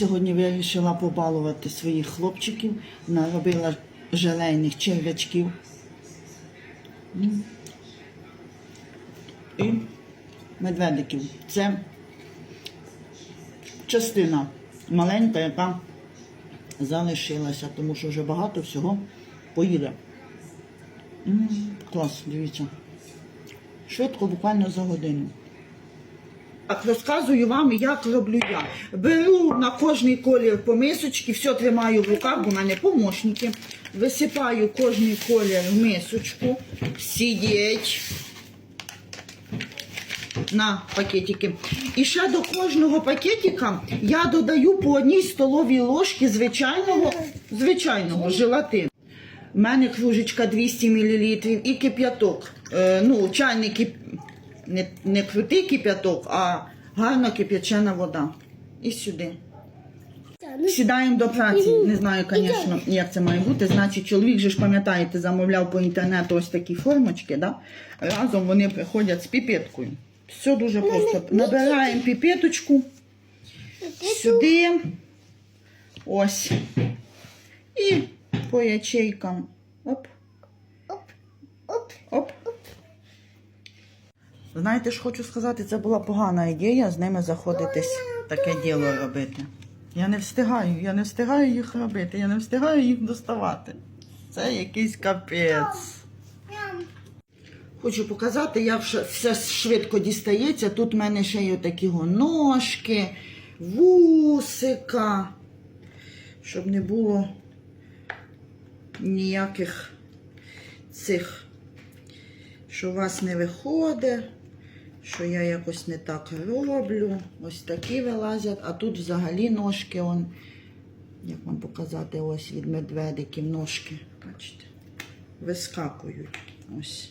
Сьогодні вирішила побалувати своїх хлопчиків, наробила желейних черв'ячків. І медведиків. Це частина маленька, яка залишилася, тому що вже багато всього поїде. Клас, дивіться. Швидко, буквально за годину. Так, розказую вам, як роблю я. Беру на кожний колір по мисочці, все тримаю в руках, бо в мене помощники. Висипаю кожний колір в мисочку, сидіть на пакетики. І ще до кожного пакетика я додаю по одній столовій ложці звичайного, звичайного желатину. У мене кружечка 200 мл і кип'яток. Е, ну, чайний кип... не, не крутий кип'яток, а гарно кип'ячена вода. І сюди. Сідаємо до праці. Не знаю, звісно, як це має бути. Значить, чоловік же ж пам'ятаєте, замовляв по інтернету ось такі формочки. Да? Разом вони приходять з піпеткою. Все дуже просто. Набираємо піпеточку сюди. Ось. І по ячейкам. Оп. Оп. Знаєте, ж хочу сказати, це була погана ідея з ними заходитись, таке діло робити. Я не встигаю, я не встигаю їх робити, я не встигаю їх доставати. Це якийсь капець. Хочу показати, як все швидко дістається. Тут в мене ще є такі ножки, вусика, щоб не було ніяких цих, що у вас не виходить, що я якось не так роблю. Ось такі вилазять, а тут взагалі ножки, он, як вам показати, ось від медведиків ножки, бачите, вискакують. Ось.